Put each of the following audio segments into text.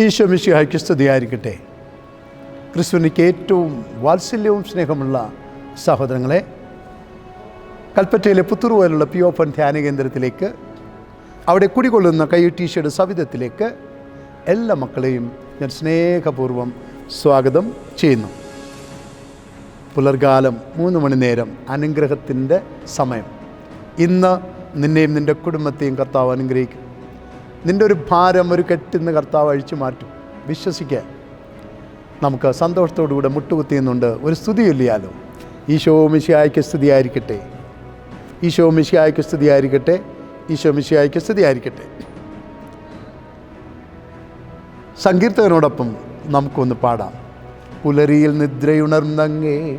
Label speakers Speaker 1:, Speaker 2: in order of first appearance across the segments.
Speaker 1: ഈശോ മിശിഹായ്ക്ക് സ്തുതിയായിരിക്കട്ടെ. ക്രിസ്തുവിനിക്ക് ഏറ്റവും വാത്സല്യവും സ്നേഹമുള്ള സഹോദരങ്ങളെ കൽപ്പറ്റയിലെ പുത്തൂർ പോലുള്ള പി ഓപ്പൺ ധ്യാന കേന്ദ്രത്തിലേക്ക് അവിടെ കുടികൊള്ളുന്ന കൈ ടീഷർട്ട് സവിധത്തിലേക്ക് എല്ലാ മക്കളെയും ഞാൻ സ്നേഹപൂർവം സ്വാഗതം ചെയ്യുന്നു. പുലർകാലം മൂന്ന് മണി നേരം അനുഗ്രഹത്തിന്റെ സമയം. ഇന്ന് നിന്നെയും നിന്റെ കുടുംബത്തെയും കർത്താവ് അനുഗ്രഹിക്കും. നിന്റെ ഒരു ഭാരം ഒരു കെട്ടിന്ന് കർത്താവ് അഴിച്ചു മാറ്റും. വിശ്വസിക്കുക നമുക്ക് സന്തോഷത്തോടുകൂടെ മുട്ടുകുത്തിയുന്നുണ്ട് ഒരു സ്തുതി ചൊല്ലിയാലോ ഈശോ മിശിയായ്ക്ക് സ്തുതിയായിരിക്കട്ടെ. ഈശോ മിശിയായ്ക്ക് സ്തുതിയായിരിക്കട്ടെ. ഈശോ മിശിയായ്ക്ക് സ്തുതിയായിരിക്കട്ടെ. സങ്കീർത്തകനോടൊപ്പം നമുക്കൊന്ന് പാടാം. പുലരിയിൽ നിദ്രയുണർന്നങ്ങേ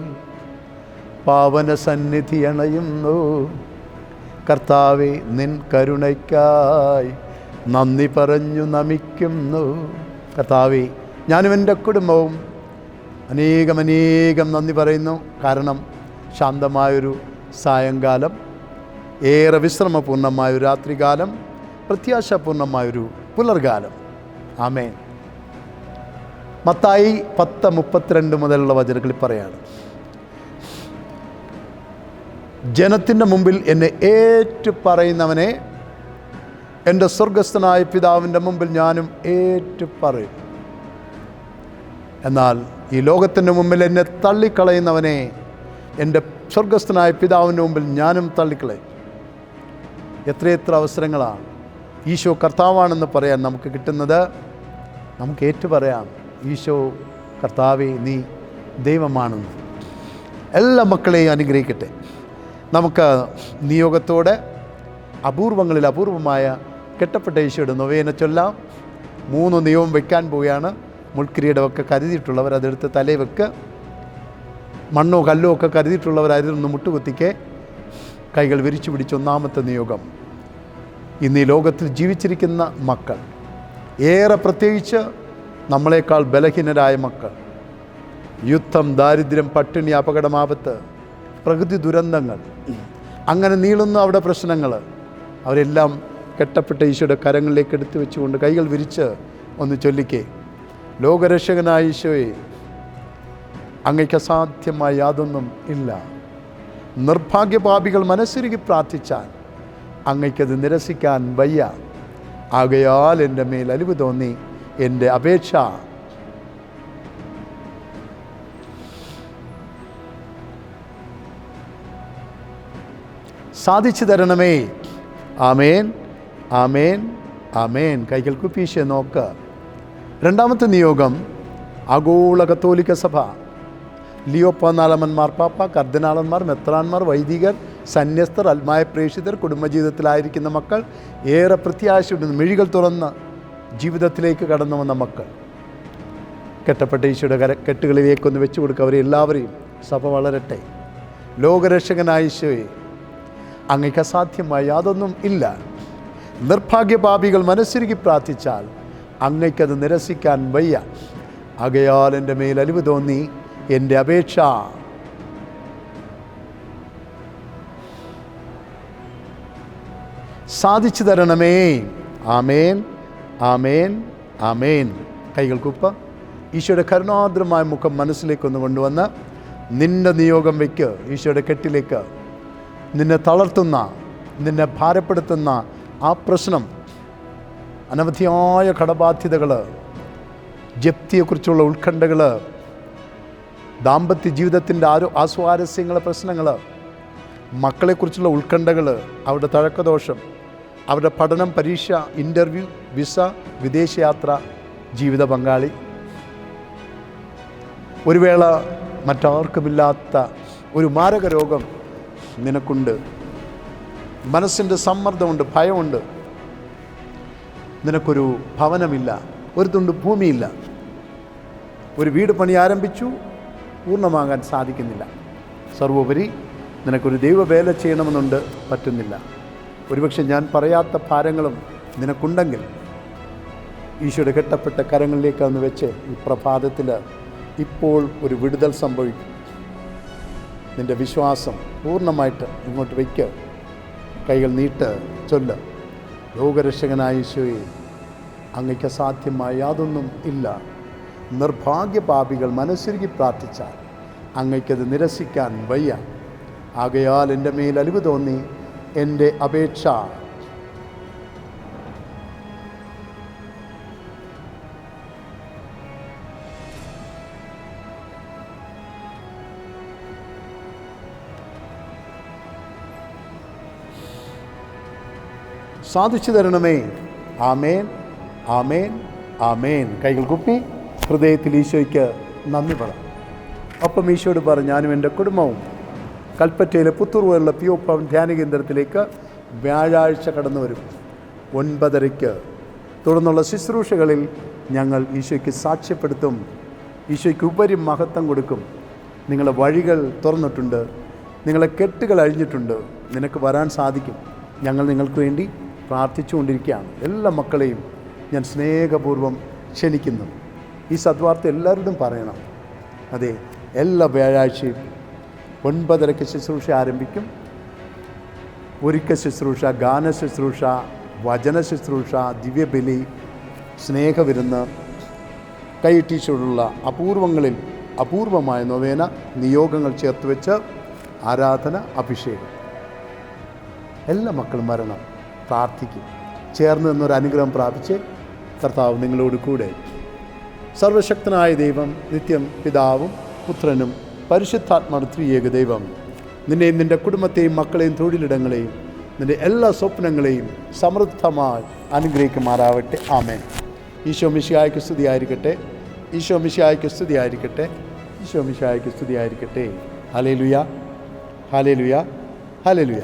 Speaker 1: പാവന സന്നിധി അണയുന്നു. കർത്താവേ നിൻ കരുണയ്ക്കായി നന്ദി പറഞ്ഞു നമിക്കുന്നു. കർത്താവെ ഞാനും എന്റെ കുടുംബവും അനേകം അനേകം നന്ദി പറയുന്നു. കാരണം ശാന്തമായൊരു സായങ്കാലം ഏറെ വിശ്രമപൂർണമായൊരു രാത്രികാലം പ്രത്യാശാപൂർണമായൊരു പുലർകാലം. ആമേൻ. മത്തായി പത്ത് മുപ്പത്തിരണ്ട് മുതലുള്ള വചനങ്ങളിൽ പറയാണ് ജനത്തിന്റെ മുമ്പിൽ എന്നെ ഏറ്റു പറയുന്നവനെ എന്റെ സ്വർഗസ്ഥനായ പിതാവിന്റെ മുമ്പിൽ ഞാനും ഏറ്റു പറയും എന്നാൽ ഈ ലോകത്തിന്റെ മുമ്പിൽ എന്നെ തള്ളിക്കളയുന്നവനെ എന്റെ സ്വർഗസ്ഥനായ പിതാവിന്റെ മുമ്പിൽ ഞാനും തള്ളിക്കളയും. എത്രയെത്ര അവസരങ്ങളാണ് ഈശോ കർത്താവാണെന്ന് പറയാൻ നമുക്ക് കിട്ടുന്നത്. നമുക്ക് ഏറ്റു പറയാം ഈശോ കർത്താവെ നീ ദൈവമാണെന്ന്. എല്ലാ മക്കളെയും അനുഗ്രഹിക്കട്ടെ. നമുക്ക് നിയോഗത്തോടെ അപൂർവങ്ങളിൽ അപൂർവമായ കെട്ടപ്പെട്ട ഈശോയുടെ നൊവേന ചൊല്ലാം. മൂന്ന് നിയമം വെക്കാൻ പോവുകയാണ്. മുൾക്കിരീടമൊക്കെ കരുതിയിട്ടുള്ളവർ അതെടുത്ത് തലയിൽ വെക്ക്. മണ്ണോ കല്ലോ ഒക്കെ കരുതിയിട്ടുള്ളവർ അതിലൊന്ന് മുട്ടുകുത്തിക്ക്. കൈകൾ വിരിച്ചു പിടിച്ച് ഒന്നാമത്തെ നിയോഗം. ഇന്ന് ഈ ലോകത്തിൽ ജീവിച്ചിരിക്കുന്ന മക്കൾ. ഏറെ പ്രത്യേകിച്ച് നമ്മളെക്കാൾ ബലഹീനരായ മക്കൾ. യുദ്ധം ദാരിദ്ര്യം പട്ടിണി അപകടമാപത്ത് പ്രകൃതി ദുരന്തങ്ങൾ. അങ്ങനെ നീളുന്ന അവിടെ പ്രശ്നങ്ങൾ. അവരെല്ലാം കെട്ടപ്പെട്ട ഈശോയുടെ കരങ്ങളിലേക്ക് എടുത്തു വെച്ചുകൊണ്ട് കൈകൾ വിരിച്ച് ഒന്ന് ചൊല്ലിക്കേ. ലോകരക്ഷകനായ ഈശോയെ അങ്ങയ്ക്ക് അസാധ്യമായ യാതൊന്നും ഇല്ല. നിർഭാഗ്യപാപികൾ മനസ്സിരുകി പ്രാർത്ഥിച്ചാൽ അങ്ങയ്ക്കത് നിരസിക്കാൻ വയ്യ. ആകയാൽ എന്റെ മേൽ അലിവ് തോന്നി എന്റെ അപേക്ഷ സാധിച്ചു തരണമേ. ആമേൻ ആമേൻ ആമേൻ. കൈകൾ കുപ്പീശെ നോക്ക് രണ്ടാമത്തെ നിയോഗം ആഗോള കത്തോലിക്ക സഭ. ലിയോ ലിയോപ്പനാലമൻ പാപ്പ കർദിനാളന്മാർ മെത്രാന്മാർ വൈദികർ സന്യസ്തർ അൽമായ പ്രേക്ഷിതർ കുടുംബജീവിതത്തിലായിരിക്കുന്ന മക്കൾ ഏറെ പ്രത്യാശയുണ്ടെന്ന് മിഴികൾ തുറന്ന് ജീവിതത്തിലേക്ക് കടന്നു വന്ന മക്കൾ. കെട്ടപ്പെട്ട ഈശോയുടെ കര കെട്ടുകളിലേക്കൊന്ന് വെച്ചു കൊടുക്കുക. അവരെ എല്ലാവരെയും സഭ വളരട്ടെ. ലോകരക്ഷകനായ ഈശോയെ അങ്ങയ്ക്ക് അസാധ്യമായ യാതൊന്നും ഇല്ല. നിർഭാഗ്യപാപികൾ മനസ്സിരുകി പ്രാർത്ഥിച്ചാൽ അങ്ങയ്ക്കത് നിരസിക്കാൻ വയ്യ. ആകയാൽ എന്റെ മേൽ അലിവ് തോന്നി എന്റെ അപേക്ഷ. സാധിച്ചു തരണമേ. ആമേൻ ആമേൻ ആമേൻ. കൈകൾക്കുപ്പ ഈശോയുടെ കരുണാദ്രമായ മുഖം മനസ്സിലേക്കൊന്ന് കൊണ്ടുവന്ന് നിന്റെ നിയോഗം വയ്ക്ക് ഈശോയുടെ കെട്ടിലേക്ക് നിന്നെ തളർത്തുന്ന നിന്നെ ഭാരപ്പെടുത്തുന്ന ആ പ്രശ്നം അനവധിയായ കടബാധ്യതകൾ ജപ്തിയെക്കുറിച്ചുള്ള ഉത്കണ്ഠകൾ ദാമ്പത്യ ജീവിതത്തിന്റെ ആരോ ആസ്വാരസ്യങ്ങൾ പ്രശ്നങ്ങൾ മക്കളെക്കുറിച്ചുള്ള ഉത്കണ്ഠകൾ അവരുടെ തഴക്കദോഷം അവരുടെ പഠനം പരീക്ഷ ഇന്റർവ്യൂ വിസ വിദേശയാത്ര ജീവിത പങ്കാളി. ഒരു വേള മറ്റാർക്കുമില്ലാത്ത ഒരു മാരക രോഗം നിനക്കുണ്ട്. മനസ്സിന്റെ സമ്മർദ്ദമുണ്ട് ഭയമുണ്ട്. നിനക്കൊരു ഭവനമില്ല ഒരു തുണ്ട് ഭൂമിയില്ല. ഒരു വീട് പണി ആരംഭിച്ചു പൂർണമാകാൻ സാധിക്കുന്നില്ല. സർവോപരി നിനക്കൊരു ദൈവവേല ചെയ്യണമെന്നുണ്ട് പറ്റുന്നില്ല. ഒരുപക്ഷെ ഞാൻ പറയാത്ത ഭാരങ്ങളും നിനക്കുണ്ടെങ്കിൽ ഈശോയുടെ കെട്ടപ്പെട്ട കരങ്ങളിലേക്ക് ഒന്ന് വെച്ച് ഈ പ്രഭാതത്തിൽ ഇപ്പോൾ ഒരു വിടുതൽ സംഭവിക്കും. നിന്റെ വിശ്വാസം പൂർണമായിട്ട് ഇങ്ങോട്ട് വയ്ക്കുക കൈകൾ നീട്ട് ചൊല്ല. ലോകരക്ഷകനായ ഈശോയെ അങ്ങയ്ക്ക് അസാധ്യമായ യാതൊന്നും ഇല്ല. നിർഭാഗ്യപാപികൾ മനസ്സുരുകി പ്രാർത്ഥിച്ചാൽ അങ്ങയ്ക്കത് നിരസിക്കാൻ വയ്യ. ആകയാൽ എന്റെ മേൽ അലിവ് തോന്നി എന്റെ അപേക്ഷ സാധിച്ചു തരണമേ. ആമേൻ ആമേൻ ആമേൻ. കൈകൾ കുപ്പി ഹൃദയത്തിൽ ഈശോയ്ക്ക് നന്ദി പറ ഒപ്പം ഈശോയോട് പറ ഞാനും എന്റെ കുടുംബവും കൽപ്പറ്റയിലെ പുത്തൂർ പോലുള്ള പി ഒ ധ്യാന കേന്ദ്രത്തിലേക്ക് വ്യാഴാഴ്ച കടന്നു വരും. ഒൻപതരയ്ക്ക്. തുടർന്നുള്ള ശുശ്രൂഷകളിൽ ഞങ്ങൾ ഈശോയ്ക്ക് സാക്ഷ്യപ്പെടുത്തും. ഈശോയ്ക്ക് ഉപരി മഹത്വം കൊടുക്കും. നിങ്ങളെ വഴികൾ തുറന്നിട്ടുണ്ട്. നിങ്ങളെ കെട്ടുകൾ അഴിഞ്ഞിട്ടുണ്ട്. നിനക്ക് വരാൻ സാധിക്കും. ഞങ്ങൾ നിങ്ങൾക്ക് വേണ്ടി പ്രാർത്ഥിച്ചുകൊണ്ടിരിക്കുകയാണ്. എല്ലാ മക്കളെയും ഞാൻ സ്നേഹപൂർവം ക്ഷണിക്കുന്നു. ഈ സദ്വാർത്ത എല്ലാവരോടും പറയണം. അതെ എല്ലാ വ്യാഴാഴ്ചയും ഒൻപതരയ്ക്ക് ശുശ്രൂഷ ആരംഭിക്കും. ഒരുക്ക ശുശ്രൂഷ ഗാന ശുശ്രൂഷ വചന ശുശ്രൂഷ ദിവ്യബലി സ്നേഹവിരുന്ന് കൈയിട്ടീശോടുള്ള അപൂർവങ്ങളിൽ അപൂർവമായ നൊവേന നിയോഗങ്ങൾ ചേർത്ത് വെച്ച് ആരാധന അഭിഷേകം. എല്ലാ മക്കളും വരണം. പ്രാർത്ഥിക്കും. ചേർന്ന് നിന്നൊരു അനുഗ്രഹം പ്രാപിച്ച് കർത്താവ് നിങ്ങളോട് കൂടെ. സർവശക്തനായ ദൈവം നിത്യം പിതാവും പുത്രനും പരിശുദ്ധാത്മാർ ത്രിയേക ദൈവം നിന്നെയും നിന്റെ കുടുംബത്തെയും മക്കളെയും തൊഴിലിടങ്ങളെയും നിന്റെ എല്ലാ സ്വപ്നങ്ങളെയും സമൃദ്ധമായി അനുഗ്രഹിക്കുമാറാവട്ടെ. ആമേൻ. ഈശോ മിശിയായ്ക്ക് സ്തുതിയായിരിക്കട്ടെ. ഈശോ മിശിയായ്ക്ക് സ്തുതിയായിരിക്കട്ടെ. ഈശോ മിശിയായ്ക്ക് സ്തുതിയായിരിക്കട്ടെ. ഹലേ ലുയാ ഹലേ ലുയാ ഹലേ ലുയ